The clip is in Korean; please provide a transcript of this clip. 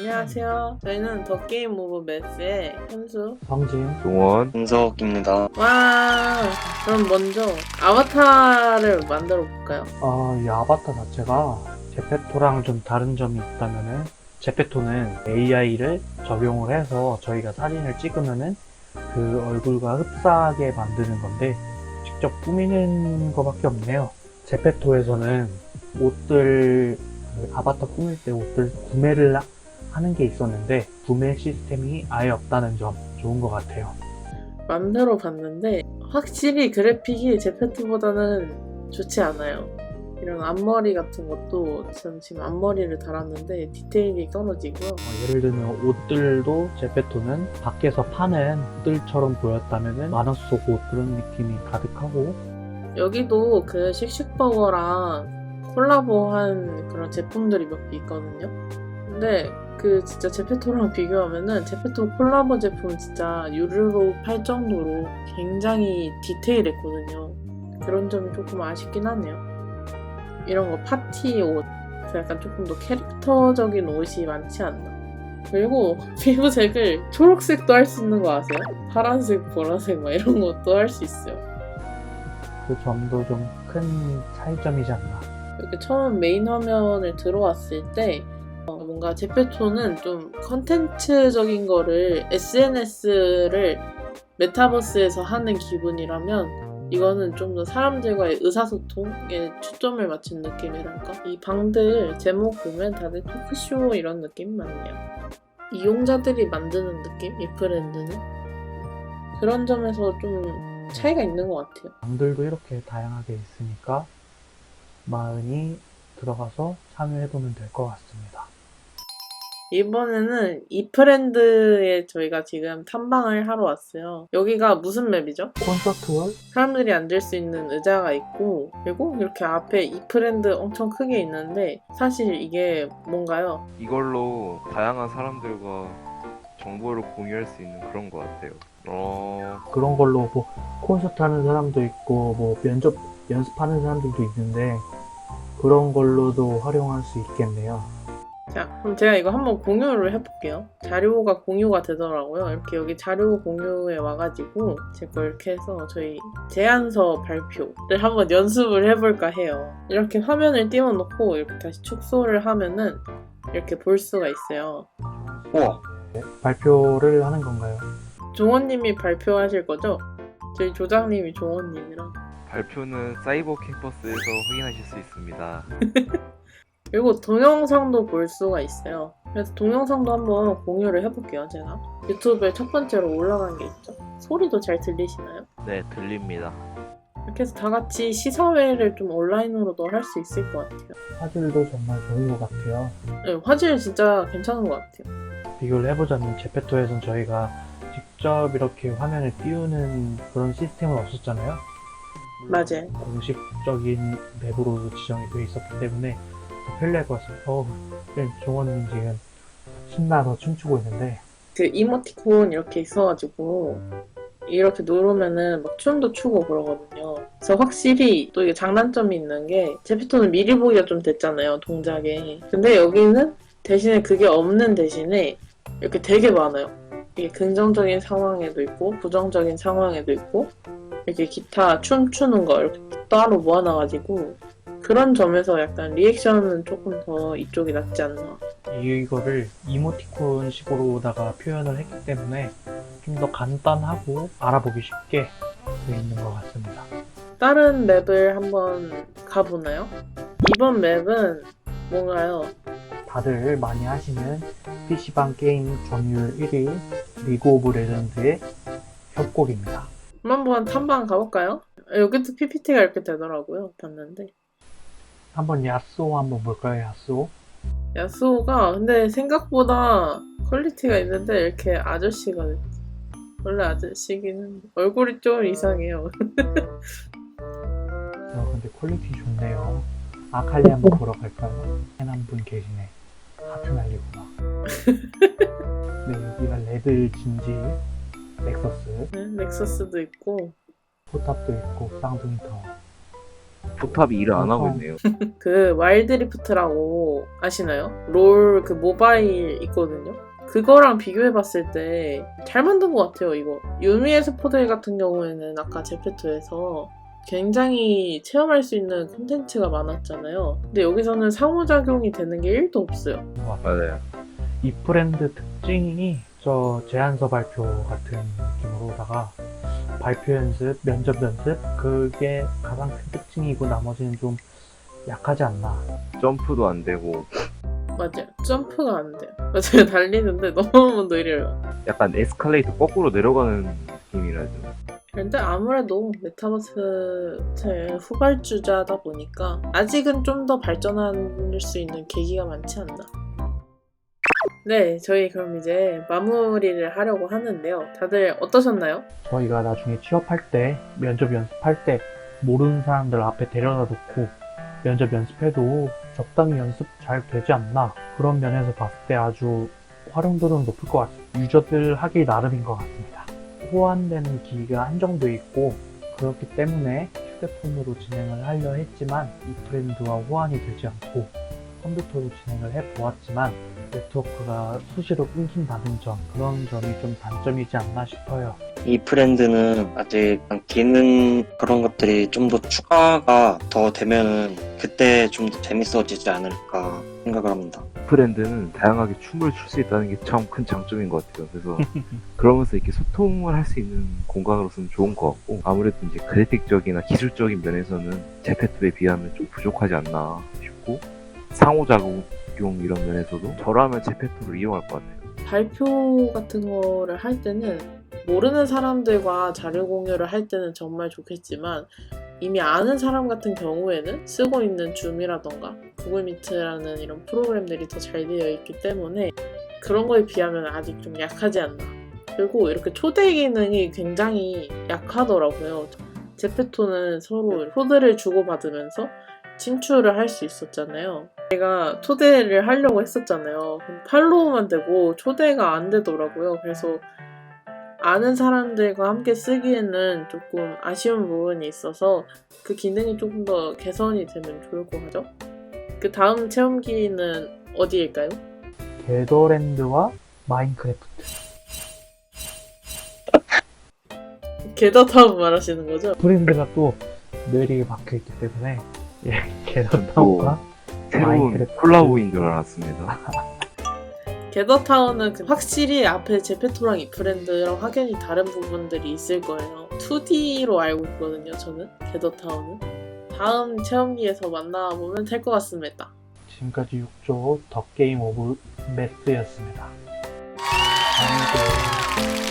안녕하세요. 저희는 더 게임 오브 매스의 현수. 성진 용원 은석입니다. 와, 그럼 먼저 아바타를 만들어 볼까요? 어, 이 아바타 자체가 제페토랑 좀 다른 점이 있다면은 제페토는 AI를 적용을 해서 저희가 사진을 찍으면은 그 얼굴과 흡사하게 만드는 건데 직접 꾸미는 것밖에 없네요. 제페토에서는 옷들 그 아바타 꾸밀 때 옷들 구매를 하- 하는 게 있었는데 구매 시스템이 아예 없다는 점 좋은 것 같아요. 만들어 봤는데 확실히 그래픽이 제페트보다는 좋지 않아요. 이런 앞머리 같은 것도 전 지금 앞머리를 달았는데 디테일이 떨어지고요. 어, 예를 들면 옷들도 제페토는 밖에서 파는 옷들처럼 보였다면은 마너스 속옷 그런 느낌이 가득하고 여기도 그 씩씩버거랑 콜라보한 그런 제품들이 몇 개 있거든요. 근데 그 진짜 제페토랑 비교하면은 제페토 콜라보 제품 진짜 유료로 팔 정도로 굉장히 디테일했거든요. 그런 점이 조금 아쉽긴 하네요. 이런 거 파티 옷, 그 약간 조금 더 캐릭터적인 옷이 많지 않나. 그리고 피부색을 초록색도 할 수 있는 거 아세요? 파란색, 보라색 막 이런 것도 할 수 있어요. 그 점도 좀 큰 차이점이지 않나. 이렇게 처음 메인 화면을 들어왔을 때 어, 뭔가 제페토는 좀 컨텐츠적인 거를 SNS를 메타버스에서 하는 기분이라면 이거는 좀 더 사람들과의 의사소통에 초점을 맞춘 느낌이랄까? 이 방들 제목 보면 다들 토크쇼 이런 느낌 많네요. 이용자들이 만드는 느낌? 이 브랜드는? 그런 점에서 좀 차이가 있는 것 같아요. 방들도 이렇게 다양하게 있으니까 마흔이 들어가서 참여해보면 될 것 같습니다. 이번에는 이 브랜드에 저희가 지금 탐방을 하러 왔어요. 여기가 무슨 맵이죠? 콘서트홀 사람들이 앉을 수 있는 의자가 있고, 그리고 이렇게 앞에 이 브랜드 엄청 크게 있는데, 사실 이게 뭔가요? 이걸로 다양한 사람들과 정보를 공유할 수 있는 그런 것 같아요. 어, 그런 걸로 뭐 콘서트 하는 사람도 있고 뭐 면접 연습하는 사람들도 있는데 그런 걸로도 활용할 수 있겠네요. 자, 그럼 제가 이거 한번 공유를 해볼게요. 자료가 공유가 되더라고요. 이렇게 여기 자료 공유에 와가지고 제가 이렇게 해서 저희 제안서 발표를 한번 연습을 해볼까 해요. 이렇게 화면을 띄워놓고 이렇게 다시 축소를 하면은 이렇게 볼 수가 있어요. 우와, 발표를 하는 건가요? 종원님이 발표하실 거죠? 저희 조장님이 종원님이랑. 발표는 사이버 캠퍼스에서 확인하실 수 있습니다. 그리고 동영상도 볼 수가 있어요. 그래서 동영상도 한번 공유를 해볼게요, 제가. 유튜브에 첫 번째로 올라간 게 있죠. 소리도 잘 들리시나요? 네, 들립니다. 이렇게 해서 다 같이 시사회를 좀 온라인으로도 할 수 있을 것 같아요. 화질도 정말 좋은 것 같아요. 네, 화질 진짜 괜찮은 것 같아요. 비교를 해보자면 제페토에선 저희가 직접 이렇게 화면을 띄우는 그런 시스템은 없었잖아요. 맞아요. 공식적인 맵으로 지정이 되어 있었기 때문에 더 편리할 것 같습니다. 어, 네, 종원님 지금 신나서 춤추고 있는데 그 이모티콘 이렇게 있어가지고 이렇게 누르면은 막 춤도 추고 그러거든요. 그래서 확실히 또 이게 장단점이 있는 게 제피토는 미리 보기가 좀 됐잖아요, 동작에. 근데 여기는 대신에 그게 없는 대신에 이렇게 되게 많아요. 이게 긍정적인 상황에도 있고 부정적인 상황에도 있고 이렇게 기타 춤 추는 거 이렇게 따로 모아놔가지고 그런 점에서 약간 리액션은 조금 더 이쪽이 낫지 않나. 이거를 이모티콘 식으로다가 표현을 했기 때문에 좀 더 간단하고 알아보기 쉽게 되어 있는 것 같습니다. 다른 맵을 한번 가보나요? 이번 맵은 뭔가요? 다들 많이 하시는 PC방 게임 점유율 1위 리그 오브 레전드의 협곡입니다. 그럼 한번 탐방 가볼까요? 여기도 PPT가 이렇게 되더라고요. 봤는데. 한번 야스오 한번 볼까요, 야스오? 야스오가 근데 생각보다 퀄리티가 있는데 이렇게 아저씨가 됐지. 원래 아저씨기는 얼굴이 좀 이상해요. 어, 근데 퀄리티 좋네요. 아칼리 한번 보러 갈까요? 한분 계시네. 하트 날리고 막. 네, 여기가 레드 진지 넥서스, 네, 넥서스도 있고 포탑도 있고 쌍둥이 타 워. 포탑이 일을 안 하고 어. 있네요. 그 와일드리프트라고 아시나요? 롤 그 모바일 있거든요. 그거랑 비교해봤을 때 잘 만든 것 같아요, 이거. 유미의 스포들 같은 경우에는 아까 제페토에서 굉장히 체험할 수 있는 콘텐츠가 많았잖아요. 근데 여기서는 상호작용이 되는 게 1도 없어요. 맞아요. 이 브랜드 특징이 저 제안서 발표 같은 느낌으로다가 발표 연습, 면접 연습 그게 가장 큰 특징이고 나머지는 좀 약하지 않나. 점프도 안 되고 맞아요. 점프가 안 돼요. 맞아요. 달리는데 너무 느려요. 약간 에스컬레이터 거꾸로 내려가는 느낌이라죠. 근데 아무래도 메타버스의 후발주자다 보니까 아직은 좀 더 발전할 수 있는 계기가 많지 않나. 네, 저희 그럼 이제 마무리를 하려고 하는데요. 다들 어떠셨나요? 저희가 나중에 취업할 때, 면접 연습할 때 모르는 사람들 앞에 데려다 놓고 면접 연습해도 적당히 연습 잘 되지 않나. 그런 면에서 봤을 때 아주 활용도는 높을 것 같습니다. 유저들 하기 나름인 것 같습니다. 호환되는 기기가 한정돼 있고 그렇기 때문에 휴대폰으로 진행을 하려 했지만 이 브랜드와 호환이 되지 않고 컴퓨터로 진행을 해 보았지만 네트워크가 수시로 끊긴 다는 점 그런 점이 좀 단점이지 않나 싶어요. 이 브랜드는 아직 기능 그런 것들이 좀 더 추가가 더 되면은 그때 좀 더 재밌어지지 않을까 생각을 합니다. 브랜드는 다양하게 춤을 출 수 있다는 게 참 큰 장점인 것 같아요. 그래서 그러면서 이렇게 소통을 할 수 있는 공간으로서는 좋은 것 같고 아무래도 이제 그래픽적이나 기술적인 면에서는 제페토에 비하면 좀 부족하지 않나 싶고 상호작용 이런 면에서도 저라면 제페토를 이용할 것 같아요. 발표 같은 거를 할 때는 모르는 사람들과 자료 공유를 할 때는 정말 좋겠지만 이미 아는 사람 같은 경우에는 쓰고 있는 줌이라던가 구글 미트라는 이런 프로그램들이 더 잘 되어 있기 때문에 그런 거에 비하면 아직 좀 약하지 않나. 그리고 이렇게 초대 기능이 굉장히 약하더라고요. 제페토는 서로 코드를 주고받으면서 친추를 할수 있었잖아요. 제가 초대를 하려고 했었잖아요. 팔로우만 되고 초대가 안 되더라고요. 그래서 아는 사람들과 함께 쓰기에는 조금 아쉬운 부분이 있어서 그 기능이 조금 더 개선이 되면 좋을 것 같죠? 그 다음 체험기는 어디일까요? 게더랜드와 마인크래프트. 게더타운 말하시는 거죠? 브랜드가 또 느리게 박혀 있기 때문에 예, 게더타운과 새로운 마인크래프트. 콜라보인 줄 알았습니다. 게더타운은 그 확실히 앞에 제페토랑 이 브랜드랑 확연히 다른 부분들이 있을 거예요. 2D로 알고 있거든요, 저는. 게더타운은. 다음 체험기에서 만나보면 될 것 같습니다. 지금까지 6조 더 게임 오브 매스였습니다. 다음 주에